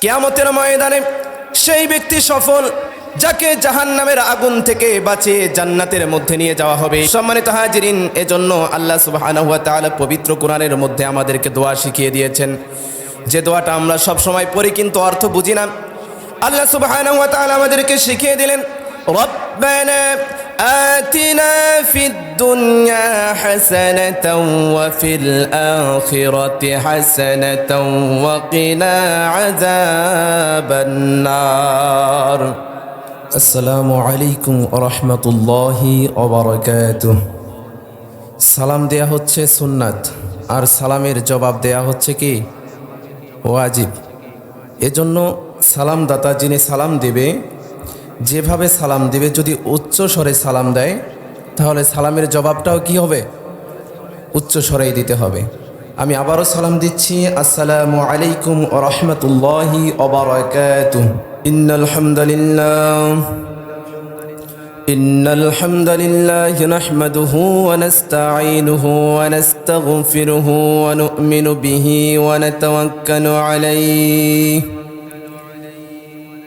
কেয়ামতের ময়দানে সেই ব্যক্তি সফল, যাকে জাহান্নামের আগুন থেকে বাঁচিয়ে জান্নাতের মধ্যে নিয়ে যাওয়া হবে। সম্মানিত হাজিরিন, এজন্য আল্লাহ তাআলা পবিত্র কোরআনের মধ্যে আমাদেরকে দোয়া শিখিয়ে দিয়েছেন। যে দোয়াটা আমরা সব সময় পড়ি কিন্তু অর্থ বুঝি না। আল্লাহ তাআলা আমাদেরকে শিখিয়ে দিলেন آتنا في الدنيا حسنة وفي الآخرة حسنة وقنا عذاب النار السلام عليكم ورحمة الله وبركاته সালাম দেয়া হচ্ছে সুন্নাত আর সালামের জবাব দেয়া হচ্ছে কি ওয়াজিব এজন্য সালাম দাতা যিনি সালাম দেবে যেভাবে সালাম দেবে যদি উচ্চ স্বরে সালাম দেয় তাহলে সালামের জবাবটাও কি হবে উচ্চ স্বরেই দিতে হবে আমি আবারও সালাম দিচ্ছি আসসালামু আলাইকুম ও রহমতুল্লাহি ওবরাকাত ইন্নাল হামদুলিল্লাহ إن الحمد لله نحمده ونستعينه ونستغفره ونؤمن به ونتوكل عليه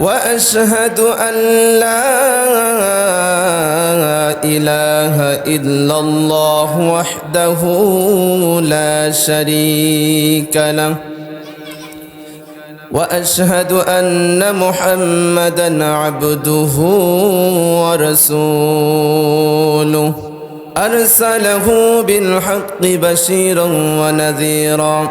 وأشهد أن لا إله إلا الله وحده لا شريك له. وأشهد أن محمدا عبده ورسوله. أرسله بالحق بشيرا ونذيرا.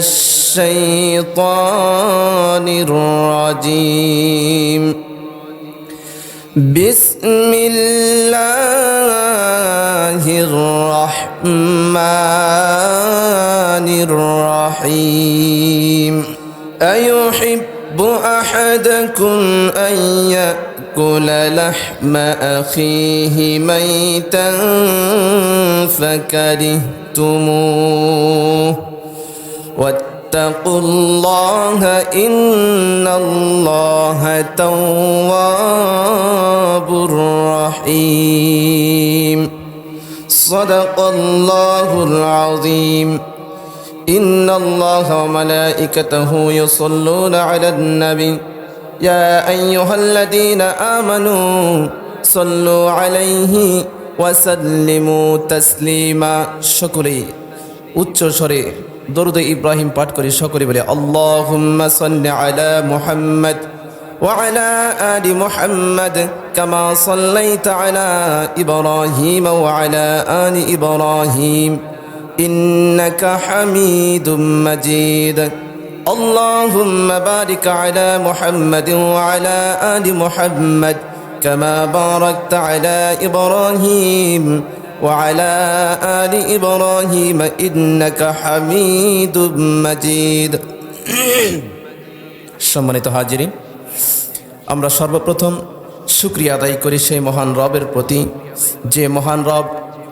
الشيطان الرجيم. بسم الله الرحمن الرحيم. أيحب أحدكم أن يأكل لحم أخيه ميتا فكرهتموه. واتقوا الله إن الله تواب رحيم صدق الله العظيم إن الله وملائكته يصلون على النبي يا أيها الذين آمنوا صلوا عليه وسلموا تسليما شكري উচ্চ স্বরে দরুদ ইব্রাহিম পাঠ করি সকলে বলে আল্লাহুম্মা সাল্লি আলা মুহাম্মদ وعلى آل محمد كما صليت على إبراهيم وعلى آل إبراهيم إنك حميد مجيد اللهم بارك على محمد وعلى آل محمد كما باركت على إبراهيم وعلى آل إبراهيم إنك حميد مجيد সম্মানিত হাজিরিন আমরা সর্বপ্রথম শুক্রিয়া আদায় করি সেই মহান রবের প্রতি যে মহান রব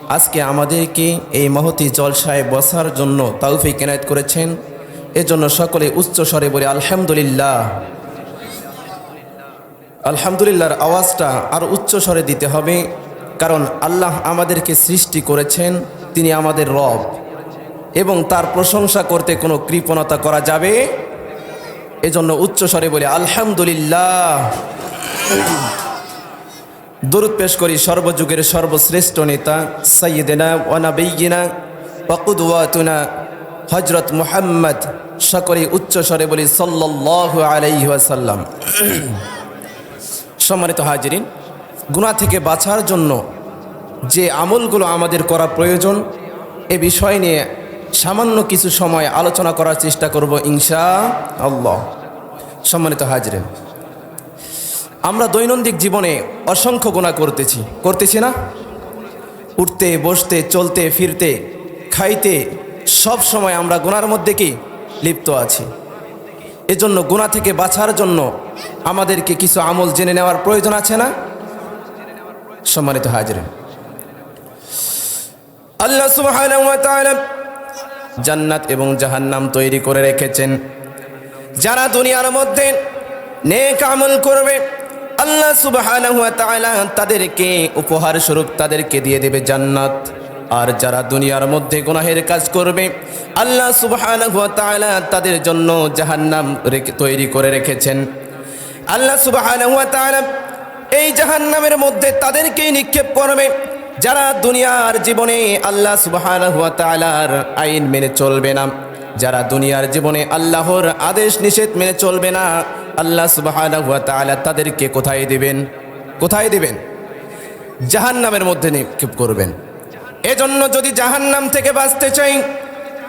আজকে আমাদেরকে এই মহতি জলসায় বসার জন্য তাউফি কেনায়ত করেছেন এজন্য সকলে উচ্চ স্বরে বলে আলহামদুলিল্লাহ আলহামদুলিল্লাহর আওয়াজটা আর উচ্চ স্বরে দিতে হবে কারণ আল্লাহ আমাদেরকে সৃষ্টি করেছেন, তিনি আমাদের রব। এবং তার প্রশংসা করতে কোনো কৃপণতা করা যাবে? এজন্য উচ্চ স্বরে বলে, আলহামদুলিল্লাহ। দূরত পেশ করি, সর্বযুগের সর্বশ্রেষ্ঠ নেতা সৈয়দেনা ওয়ানাবিগিনা ওয়াকুদওয়াতুনা হজরত মুহাম্মদ সকলে উচ্চ স্বরে বলি সাল্লাহ আলাইহাসাল্লাম সম্মানিত হাজিরিন গুণা থেকে বাঁচার জন্য যে আমলগুলো আমাদের করা প্রয়োজন, এ বিষয় নিয়ে সামান্য কিছু সময় আলোচনা করার চেষ্টা করব ইনশা আল্লাহ। সম্মানিত হাজরেন, আমরা দৈনন্দিন জীবনে অসংখ্য গুণা করতেছি। করতেছি না? উঠতে, বসতে, চলতে, ফিরতে, খাইতে, সব সময় আমরা গুনার মধ্যে কি? লিপ্ত আছি। এজন্য গুণা থেকে বাঁচার জন্য আমাদেরকে কিছু আমল জেনে নেওয়ার প্রয়োজন আছে না? সম্মানিত হাজরে আল্লাহ ওয়া জান্নাত এবং জাহান্নাম তৈরি করে রেখেছেন। যারা দুনিয়ার মধ্যে নেক আমল করবে, আল্লাহ ওয়া তাদেরকে উপহার স্বরূপ তাদেরকে দিয়ে দেবে জান্নাত। আর যারা দুনিয়ার মধ্যে গুনাহের কাজ করবে, আল্লাহ ওয়া তাদের জন্য জাহান্নাম তৈরি করে রেখেছেন। আল্লাহ সুবহানাহু এই জাহান্নামের মধ্যে তাদেরকেই নিক্ষেপ করবে যারা দুনিয়ার জীবনে আল্লাহ সুবহানাহু হুয়া তাআলার আইন মেনে চলবে না। যারা দুনিয়ার জীবনে আল্লাহর আদেশ নিষেধ মেনে চলবে না, আল্লাহ সুবহানাহু হুয়া তাআলা তাদেরকে কোথায় দিবেন? কোথায় দিবেন? জাহান্নামের মধ্যে নিক্ষেপ করবেন। এজন্য যদি জাহান্নাম থেকে বাঁচতে চাই,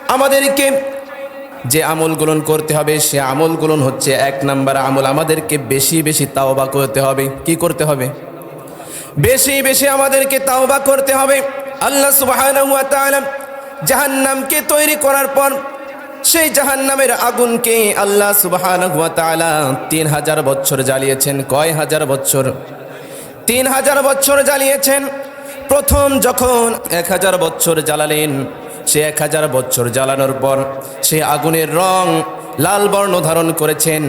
আমাদেরকে যে আমলগুলো করতে হবে, সে আমলগুলো হচ্ছে এক নাম্বার আমল। আমাদেরকে বেশি বেশি তাওবা করতে হবে। কি করতে হবে? বেশি বেশি আমাদেরকে তাওবা করতে হবে। আল্লাহ তাআলা জাহান্নামকে তৈরি করার পর সেই জাহান্নামের আগুনকে আল্লাহ তাআলা তিন হাজার বছর জ্বালিয়েছেন। কয় হাজার বছর? তিন হাজার বছর জ্বালিয়েছেন। প্রথম যখন এক হাজার বছর জ্বালালেন সে এক হাজার বছর জ্বালানোর পর সে আগুনের রং লাল বর্ণ ধারণ করেছেন।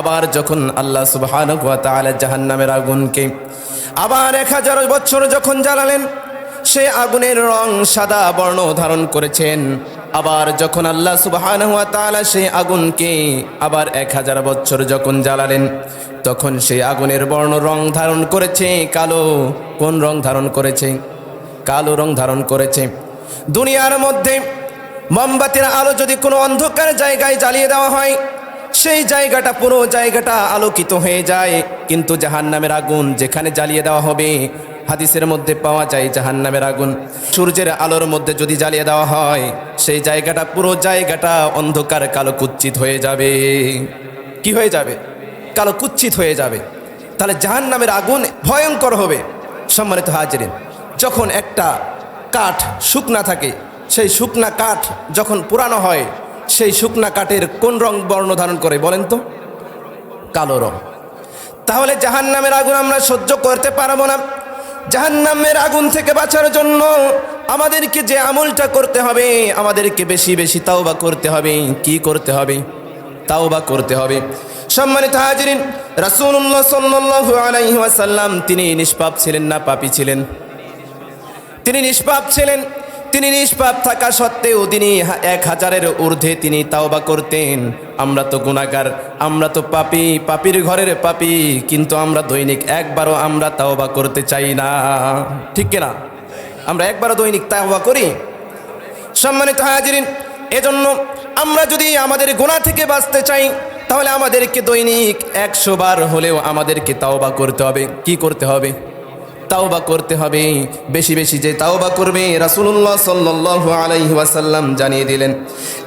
আবার যখন আল্লাহ সুবহানাহু ওয়া তাআলা জাহান্নামের আগুনকে আবার এক হাজার বছর যখন জ্বালালেন, সে আগুনের রং সাদা বর্ণ ধারণ করেছেন। আবার যখন আল্লাহ সুবহানাহু ওয়া তালা সেই আগুনকে আবার এক হাজার বছর যখন জ্বালালেন, তখন সেই আগুনের বর্ণ রং ধারণ করেছে, কালো কোন রং ধারণ করেছে? কালো রং ধারণ করেছে। দুনিয়ার মধ্যে মোমবাতির আলো যদি কোনো অন্ধকার জায়গায় জ্বালিয়ে দেওয়া হয়, সেই জায়গাটা, পুরো জায়গাটা আলোকিত হয়ে যায়। কিন্তু জাহান্নামের আগুন যেখানে জ্বালিয়ে দেওয়া হবে, হাদিসের মধ্যে পাওয়া যায় জাহান্নামের আগুন। সূর্যের আলোর মধ্যে যদি জ্বালিয়ে দেওয়া হয়, সেই জায়গাটা, পুরো জায়গাটা অন্ধকার, কালো কুচ্ছিত হয়ে যাবে। কি হয়ে যাবে? কালো কুচ্ছিত হয়ে যাবে। তাহলে জাহান্নামের আগুন ভয়ঙ্কর হবে। সম্মানিত হাজিরিন, যখন একটা কাঠ শুকনা থাকে। সেই শুকনা কাঠ যখন পুরানো হয়, সেই শুকনা কাঠের কোন রং বর্ণ ধারণ করে বলেন তো? কালো রং। তাহলে জাহান্নামের আগুন আমরা সহ্য করতে পারব না। জাহান্নামের আগুন থেকে বাঁচার জন্য আমাদেরকে যে আমলটা করতে হবে, আমাদেরকে বেশি বেশি তাওবা করতে হবে। কি করতে হবে? তাওবা করতে হবে। সম্মানিত হাজিরিন, রাসূলুল্লাহ সাল্লাল্লাহু আলাইহি ওয়াসাল্লাম তিনি নিষ্পাপ ছিলেন না পাপী ছিলেন। তিনি নিষ্পাপ ছিলেন। তিনি নিষ্পাপ থাকা সত্ত্বেও তিনি এক হাজারের ঊর্ধ্বে তিনি তাওবা করতেন। আমরা তো গুণাগার আমরা তো পাপি, পাপির ঘরের পাপি, কিন্তু আমরা দৈনিক একবারও আমরা তাওবা করতে চাই না। ঠিক কিনা? আমরা একবারও দৈনিক তাওবা করি। সম্মানিত হাজিরিন, এজন্য আমরা যদি আমাদের গোনা থেকে বাঁচতে চাই, তাহলে আমাদেরকে দৈনিক একশো বার হলেও আমাদেরকে তাওবা করতে হবে। কি করতে হবে? তাওবা করতে হবে। বেশি বেশি যে তাওবা করবে, রাসূলুল্লাহ সাল্লাল্লাহু আলাইহি ওয়াসাল্লাম জানিয়ে দিলেন,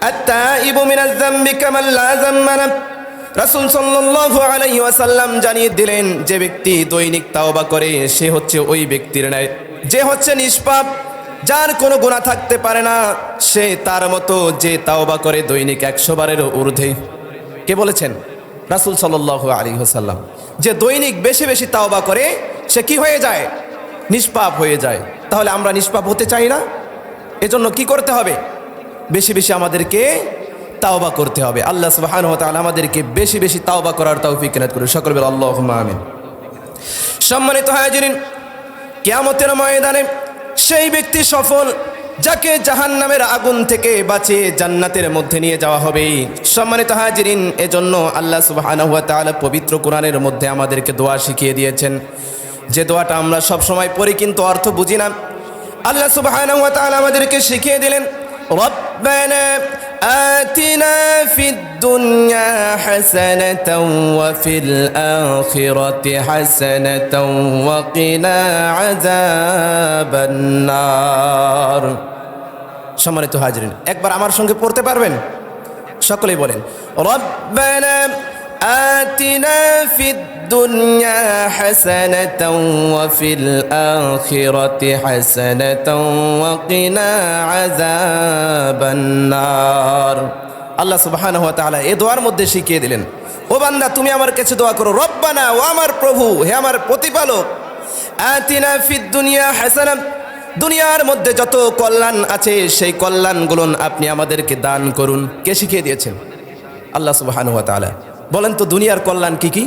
আত-তাইবু মিনাজ যামবি কামান লা যাম্মা লা। রাসূল সাল্লাল্লাহু আলাইহি ওয়াসাল্লাম জানিয়ে দিলেন, যে ব্যক্তি দৈনিক তাওবা করে, সে হচ্ছে ওই ব্যক্তির ন্যায়। যে হচ্ছে নিষ্পাপ, যার কোনো গুণা থাকতে পারে না, সে তার মতো যে তাওবা করে দৈনিক একশো বারেরও ঊর্ধ্বে। কে বলেছেন? রাসূল সাল্লাল্লাহু আলাইহি ওয়াসাল্লাম। যে দৈনিক বেশি বেশি তাওবা করে সে কি হয়ে যায়? নিষ্পাপ হয়ে যায়। তাহলে আমরা নিষ্পাপ হতে চাই না? এজন্য কি করতে হবে? বেশি বেশি আমাদেরকে তাওবা করতে হবে। আল্লাহ সুবহানাহু ওয়া তাআলা আমাদেরকে বেশি বেশি তাওবা করার তৌফিক এনায়েত করুন। সকল বলে আল্লাহুম্মা আমিন। সম্মানিত হাজিরিন কিয়ামতের ময়দানে সেই ব্যক্তি সফল যাকে জাহান্নামের আগুন থেকে বাঁচিয়ে জান্নাতের মধ্যে নিয়ে যাওয়া হবে। সম্মানিত হাজিরিন এজন্য আল্লাহ তাআলা পবিত্র কোরআনের মধ্যে আমাদেরকে দোয়া শিখিয়ে দিয়েছেন। যে দোয়াটা আমরা সব সময় পড়ি কিন্তু অর্থ বুঝি না আল্লাহ সুবহানাহু ওয়া তাআলা আমাদেরকে শিখিয়ে দিলেন রব্বানা آتنا في الدنيا حسنة وفي الآخرة حسنة وقنا عذاب النار সম্মানিত হাজরিন একবার আমার সঙ্গে পড়তে পারবেন সকলেই বলেন রব্বানা দুনিয়া হাসানাতাও ওয়া ফিল আখিরাতি হাসানাতাও ওয়া কিনা আযাবান নার আল্লাহ সুবহানাহু ওয়া তাআলা এই দোয়ার মধ্যে শিখিয়ে দিলেন, ও বান্দা, তুমি আমার কাছে দোয়া করো, রব্বানা ও আমার প্রভু, হে আমার প্রতিপালক। আতিনা ফিদ দুনিয়া হাসানা দুনিয়ার মধ্যে যত কল্যাণ আছে, সেই কল্যাণগুলো আপনি আমাদেরকে দান করুন। কে শিখিয়ে দিয়েছেন আল্লাহ সুবহানাহু ওয়া তাআলা। বলেন তো দুনিয়ার কল্যাণ কি কি?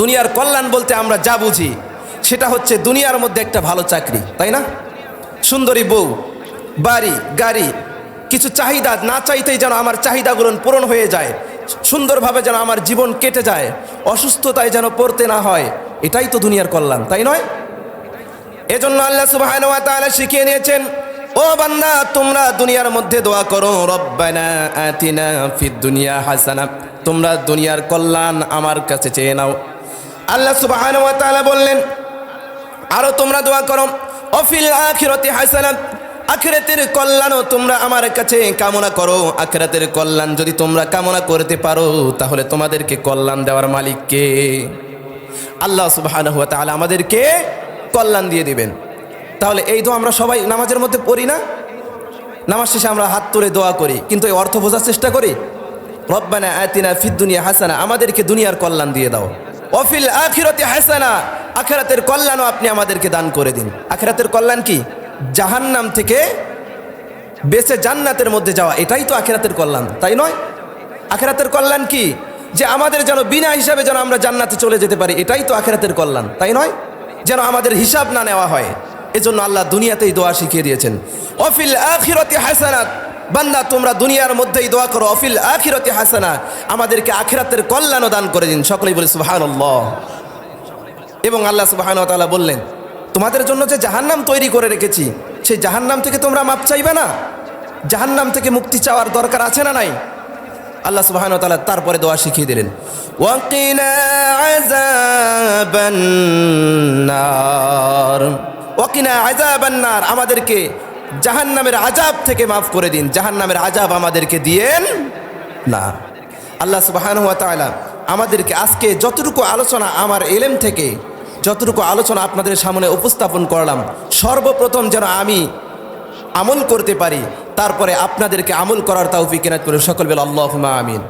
দুনিয়ার কল্যাণ বলতে আমরা যা বুঝি, সেটা হচ্ছে দুনিয়ার মধ্যে একটা ভালো চাকরি, তাই না? সুন্দরী বউ, বাড়ি, গাড়ি, কিছু চাহিদা না চাইতেই যেন আমার চাহিদাগুলো পূরণ হয়ে যায়, সুন্দরভাবে যেন আমার জীবন কেটে যায়, অসুস্থতায় যেন পড়তে না হয়, এটাই তো দুনিয়ার কল্যাণ, তাই নয়? এজন্য আল্লাহ তাআলা শিখিয়ে নিয়েছেন ও বান্দা, তোমরা দুনিয়ার মধ্যে দোয়া করো, রব্বানা আতিনা ফিদ দুনিয়া হাসানা তোমরা দুনিয়ার কল্যাণ আমার কাছে চেয়ে নাও। আল্লাহ সুবহানাহু ওয়া তাআলা বললেন, আরও তোমরা দোয়া করো, অফিল আখিরাতি হাসানা আখিরাতের কল্যাণও তোমরা আমার কাছে কামনা করো। আখিরাতের কল্যাণ যদি তোমরা কামনা করতে পারো, তাহলে তোমাদেরকে কল্যাণ দেওয়ার মালিককে আল্লাহ সুবহানাহু ওয়া তাআলা আমাদেরকে কল্যাণ দিয়ে দিবেন। তাহলে এই দোয়া আমরা সবাই নামাজের মধ্যে পড়ি না? নামাজ শেষে আমরা হাত তুলে দোয়া করি। কিন্তু এই অর্থ বোঝার চেষ্টা করি? রব্বানা আতিনা ফিদ দুনিয়া হাসানা, আমাদেরকে দুনিয়ার কল্যাণ দিয়ে দাও। অফিল আখিরাতে হাসানা, আখিরাতের কল্যাণও আপনি আমাদেরকে দান করে দিন। আখিরাতের কল্যাণ কি? জাহান্নাম থেকে বেঁচে জান্নাতের মধ্যে যাওয়া, এটাই তো আখিরাতের কল্যাণ, তাই নয়? আখিরাতের কল্যাণ কি? যে আমাদের যেন বিনা হিসাবে যেন আমরা জান্নাতে চলে যেতে পারি, এটাই তো আখিরাতের কল্যাণ, তাই নয়? যেন আমাদের হিসাব না নেওয়া হয়। এজন্য আল্লাহ দুনিয়াতেই দোয়া শিখিয়ে দিয়েছেন। অফিল আখিরতি হাসানাত। বান্দা, তোমরা দুনিয়ার মধ্যেই দোয়া করো, অফিল আখিরতি হাসানা আমাদেরকে আখিরাতের কল্যাণও দান করে দিন। সকলেই বলে সুবহানাল্লাহ। এবং আল্লাহ সুবহানাহু ওয়া তাআলা বললেন, তোমাদের জন্য যে জাহান্নাম তৈরি করে রেখেছি, সেই জাহান্নাম থেকে তোমরা মাপ চাইবে না? জাহান্নাম থেকে মুক্তি চাওয়ার দরকার আছে না নাই? আল্লাহ সুবহানাহু ওয়া তাআলা তারপরে দোয়া শিখিয়ে দিলেন ওয়াকিনা আযাবান ওয়াকিনা আযাবান নার আমাদেরকে জাহান্নামের আজাব থেকে মাফ করে দিন। জাহান্নামের আজাব আমাদেরকে দিয়েন না। আল্লাহ সুবহানাহু ওয়া তাআলা আমাদেরকে আজকে যতটুকু আলোচনা আমার এলেম থেকে, যতটুকু আলোচনা আপনাদের সামনে উপস্থাপন করলাম, সর্বপ্রথম যেন আমি আমল করতে পারি, তারপরে আপনাদেরকে আমল করার তাও কেনাত করে সকল বেলা আল্লাহ আমিন।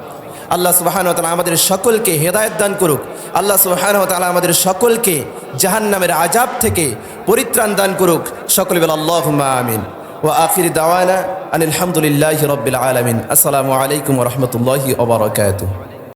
আল্লাহ সুবাহান তালা আমাদের সকলকে হেদায়ত দান করুক। আল্লাহ সুবাহান তালা আমাদের সকলকে জাহান নামের আজাব থেকে পরিত্রাণ দান করুক। সকল বেলা আল্লাহ আমিন। ও আফির দাওয়ানা আনিল হামদুলিল্লাহ রবিল আলমিন। আসসালামু আলাইকুম রহমতুল্লাহি ওবরাকাতুহ